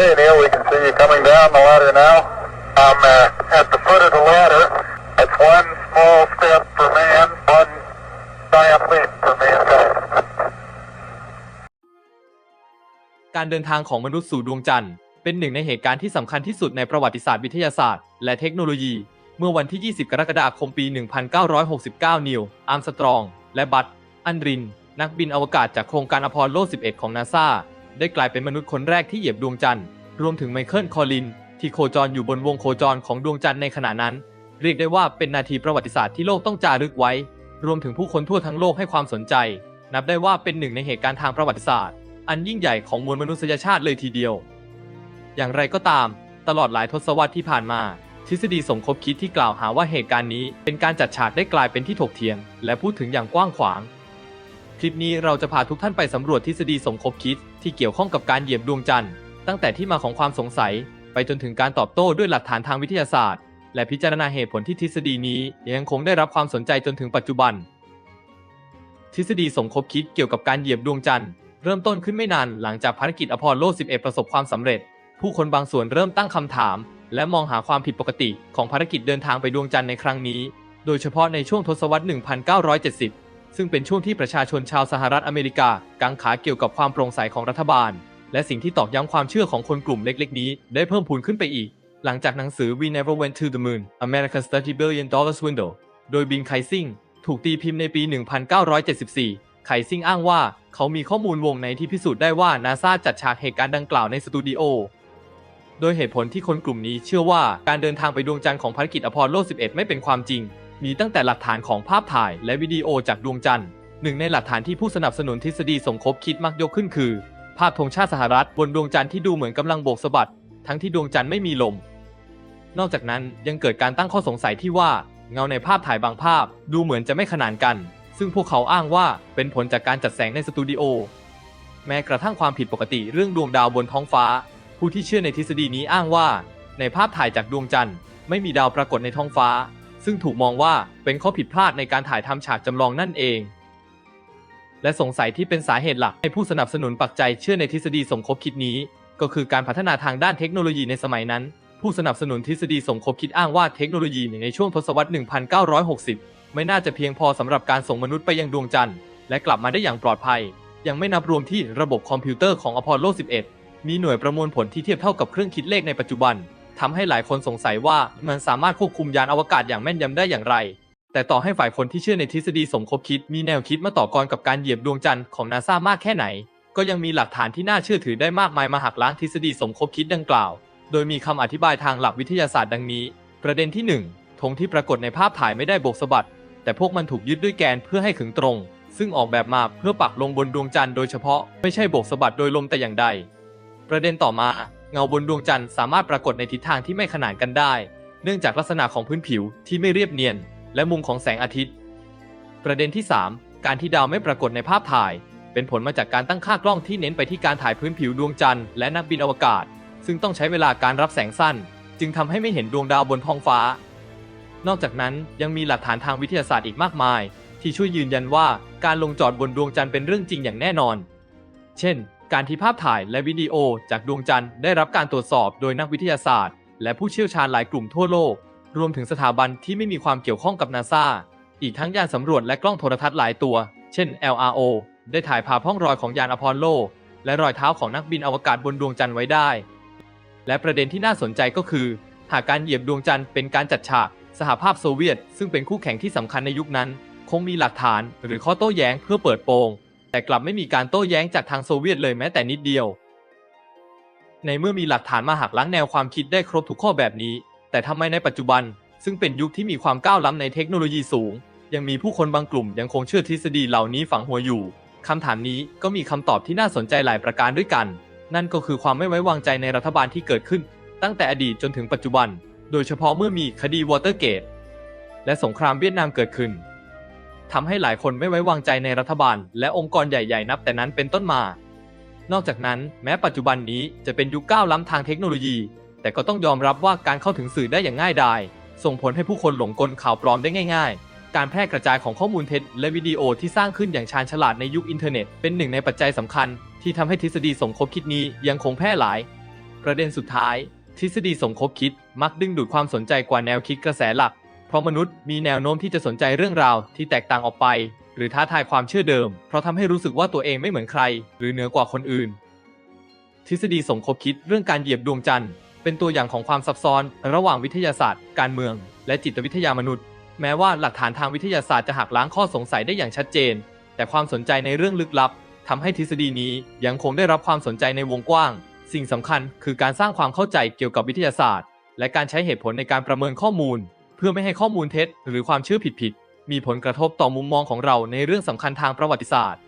Okay, Neil, we can see you coming down the ladder now. I'm uh, at the foot of the ladder. That's one small step for man, one giant leap for mankind. การเดินทางของมนุษย์สู่ดวงจันทร์เป็นหนึ่งในเหตุการณ์ที่สำคัญที่สุดในประวัติศาสตร์วิทยาศาสตร์ และเทคโนโลยี เมื่อวันที่ 20 กรกฎาคม ปี 1969 นิว อาร์มสตรอง และบัตอันริน นักบินอวกาศจากโครงการอพอลโล 11 ของนาซา ได้กลายเป็นมนุษย์คนแรกที่เหยียบดวงจันทร์ รวมถึงไมเคิล คอลิน ที่โคจรอยู่บนวงโคจรของดวงจันทร์ในขณะนั้น เรียกได้ว่าเป็นนาทีประวัติศาสตร์ที่โลกต้องจารึกไว้ รวมถึงผู้คนทั่วทั้งโลกให้ความสนใจ นับได้ว่าเป็นหนึ่งในเหตุการณ์ทางประวัติศาสตร์ อันยิ่งใหญ่ของมวลมนุษยชาติเลยทีเดียว อย่างไรก็ตาม ตลอดหลายทศวรรษที่ผ่านมาทฤษฎีสมคบคิดที่กล่าวหาว่าเหตุการณ์นี้ เป็นการจัดฉากได้กลายเป็นที่ถกเถียง และพูดถึงอย่างกว้างขวาง คลิปนี้เราจะพาทุกท่านไปสำรวจทฤษฎีสมคบคิด ที่เกี่ยวข้องกับการเหยียบดวงจันทร์ ตั้งแต่ที่มาของความสงสัย ไปจนถึงการตอบโต้ด้วยหลักฐานทางวิทยาศาสตร์ และพิจารณาเหตุผลที่ทฤษฎีนี้ยังคงได้รับความสนใจจนถึงปัจจุบัน ทฤษฎีสมคบคิดเกี่ยวกับการเหยียบดวงจันทร์เริ่มต้นขึ้นไม่นานหลังจากภารกิจอพอลโล 11 ประสบความสำเร็จ ผู้คนบางส่วนเริ่มตั้งคำถาม และมองหาความผิดปกติของภารกิจเดินทางไปดวงจันทร์ในครั้งนี้ โดยเฉพาะในช่วงทศวรรษ 1970 ซึ่งเป็นช่วงที่ประชาชนชาวสหรัฐอเมริกากังขาเกี่ยวกับความโปร่งใสของรัฐบาล และสิ่งที่ตอกย้ำความเชื่อของคนกลุ่มเล็ก ๆ นี้ ได้เพิ่มพูนขึ้นไปอีก หลังจากหนังสือ We Never Went to the Moon America's 30 Billion Dollar Swindle โดยบินไคซิงถูกตีพิมพ์ในปี 1974 ไคซิงอ้างว่าเขามีข้อมูลวงในที่พิสูจน์ได้ว่านาซาจัดฉากเหตุการณ์ดังกล่าวในสตูดิโอโดยเหตุผลที่คนกลุ่มนี้เชื่อว่าการเดินทางไปดวงจันทร์ของภารกิจอพอลโล 11 ไม่เป็นความจริง มีตั้งแต่หลักฐานของภาพถ่ายและวิดีโอจากดวงจันทร์หนึ่งในหลักฐานที่ผู้สนับสนุนทฤษฎีสมคบคิดมักยกขึ้นคือ ภาพธงชาติสหรัฐบนดวงจันทร์ที่ดูเหมือนกำลังโบกสะบัด ทั้งที่ดวงจันทร์ไม่มีลม นอกจากนั้นยังเกิดการตั้งข้อสงสัยที่ว่า เงาในภาพถ่ายบางภาพดูเหมือนจะไม่ขนานกัน ซึ่งพวกเขาอ้างว่าเป็นผลจากการจัดแสงในสตูดิโอแม้กระทั่งความผิดปกติเรื่องดวงดาวบนท้องฟ้า ผู้ที่เชื่อในทฤษฎีนี้อ้างว่า ในภาพถ่ายจากดวงจันทร์ไม่มีดาวปรากฏในท้องฟ้า ซึ่งถูกมองว่าเป็นข้อผิดพลาดในการถ่ายทำฉากจำลองนั่นเอง และสงสัยที่เป็นสาเหตุหลักให้ผู้สนับสนุนปักใจเชื่อในทฤษฎีสมคบคิดนี้ ก็คือการพัฒนาทางด้านเทคโนโลยีในสมัยนั้น ผู้สนับสนุนทฤษฎีสมคบคิดอ้างว่าเทคโนโลยีในช่วงทศวรรษ 1960 ไม่น่าจะเพียงพอสำหรับการส่งมนุษย์ไปยังดวงจันทร์และกลับมาได้อย่างปลอดภัย ยังไม่นับรวมที่ระบบคอมพิวเตอร์ของอพอลโล 11 มีหน่วยประมวลผลที่เทียบเท่ากับเครื่องคิดเลขในปัจจุบัน ทำให้หลายคนสงสัยว่ามันสามารถควบคุมยานอวกาศอย่างแม่นยำได้อย่างไร แต่ต่อให้ฝ่ายคนที่เชื่อในทฤษฎีสมคบคิดมีแนวคิดมาต่อกรกับการเหยียบดวงจันทร์ของนาซามากแค่ไหน ก็ยังมีหลักฐานที่น่าเชื่อถือได้มากมายมาหักล้างทฤษฎีสมคบคิดดังกล่าว โดยมีคำอธิบายทางหลักวิทยาศาสตร์ดังนี้ ประเด็นที่ 1ธงที่ปรากฏในภาพถ่ายไม่ได้โบกสะบัด แต่พวกมันถูกยึดด้วยแกนเพื่อให้ขึงตรง ซึ่งออกแบบมาเพื่อปักลงบนดวงจันทร์โดยเฉพาะไม่ใช่โบกสะบัดโดยลมแต่อย่างใด ประเด็นต่อมา เงาบนดวงจันทร์สามารถปรากฏในทิศทางที่ไม่ขนานกันได้ เนื่องจากลักษณะของพื้นผิวที่ไม่เรียบเนียน และมุมของแสงอาทิตย์ ประเด็นที่ 3 การที่ดาวไม่ปรากฏในภาพถ่าย เป็นผลมาจากการตั้งค่ากล้องที่เน้นไปที่การถ่ายพื้นผิวดวงจันทร์และนักบินอวกาศ ซึ่งต้องใช้เวลาการรับแสงสั้น จึงทำให้ไม่เห็นดวงดาวบนท้องฟ้า นอกจากนั้นยังมีหลักฐานทางวิทยาศาสตร์อีกมากมาย ที่ช่วยยืนยันว่าการลงจอดบนดวงจันทร์เป็นเรื่องจริงอย่างแน่นอน เช่น การที่ภาพถ่ายและวิดีโอจากดวงจันทร์ได้รับการตรวจสอบโดยนักวิทยาศาสตร์ และผู้เชี่ยวชาญหลายกลุ่มทั่วโลก รวมถึงสถาบันที่ไม่มีความเกี่ยวข้องกับนาซาอีกทั้งยานสำรวจและกล้องโทรทัศน์หลายตัว เช่น LRO ได้ถ่ายภาพร่องรอยของยานอพอลโล และรอยเท้าของนักบินอวกาศบนดวงจันทร์ไว้ได้ และประเด็นที่น่าสนใจก็คือ หากการเหยียบดวงจันทร์เป็นการจัดฉาก สหภาพโซเวียต ซึ่งเป็นคู่แข่งที่สำคัญในยุคนั้น คงมีหลักฐาน หรือข้อโต้แย้งเพื่อเปิดโปง แต่กลับไม่มีการโต้แย้งจากทางโซเวียตเลยแม้แต่นิดเดียว ในเมื่อมีหลักฐานมาหักล้างแนวความคิดได้ครบทุกข้อแบบนี้ แต่ทำไมในปัจจุบัน ซึ่งเป็นยุคที่มีความก้าวล้ำในเทคโนโลยีสูง ยังมีผู้คนบางกลุ่มยังคงเชื่อทฤษฎีเหล่านี้ฝังหัวอยู่คำถามนี้ก็มีคำตอบที่น่าสนใจหลายประการด้วยกัน นั่นก็คือความไม่ไว้วางใจในรัฐบาลที่เกิดขึ้น ตั้งแต่อดีตจนถึงปัจจุบัน โดยเฉพาะเมื่อมีคดีวอเตอร์เกตและสงครามเวียดนามเกิดขึ้น ทำให้หลายคนไม่ไว้วางใจในรัฐบาล และองค์กรใหญ่ ๆ นับแต่นั้นเป็นต้นมา นอกจากนั้นแม้ปัจจุบันนี้จะเป็นยุคก้าวล้ำทางเทคโนโลยี แต่ก็ต้องยอมรับว่าการเข้าถึงสื่อได้อย่างง่ายดาย ส่งผลให้ผู้คนหลงกลข่าวปลอมได้ง่าย ๆ การแพร่กระจายของข้อมูลเท็จและวิดีโอที่สร้างขึ้นอย่างชาญฉลาดในยุคอินเทอร์เน็ตเป็นหนึ่งในปัจจัยสำคัญ ที่ทำให้ทฤษฎีสมคบคิดนี้ยังคงแพร่หลาย ประเด็นสุดท้าย ทฤษฎีสมคบคิดมักดึงดูดความสนใจกว่าแนวคิดกระแสหลัก เพราะมนุษย์มีแนวโน้มที่จะสนใจเรื่องราวที่แตกต่างออกไป หรือท้าทายความเชื่อเดิม เพราะทำให้รู้สึกว่าตัวเองไม่เหมือนใคร หรือเหนือกว่าคนอื่น ทฤษฎีสมคบคิดเรื่องการเหยียบดวงจันทร์เป็นตัวอย่างของความซับซ้อนระหว่างวิทยาศาสตร์ การเมือง และจิตวิทยามนุษย์ แม้ว่าหลักฐานทางวิทยาศาสตร์จะหักล้างข้อสงสัยได้อย่างชัดเจน แต่ความสนใจในเรื่องลึกลับทำให้ทฤษฎีนี้ยังคงได้รับความสนใจในวงกว้าง สิ่งสำคัญคือการสร้างความเข้าใจเกี่ยวกับวิทยาศาสตร์ และการใช้เหตุผลในการประเมินข้อมูล พื่อไม่ให้ข้อมูลเท็จ หรือความเชื่อผิดๆมีผลกระทบต่อมุมมองของเราในเรื่องสำคัญทางประวัติศาสตร์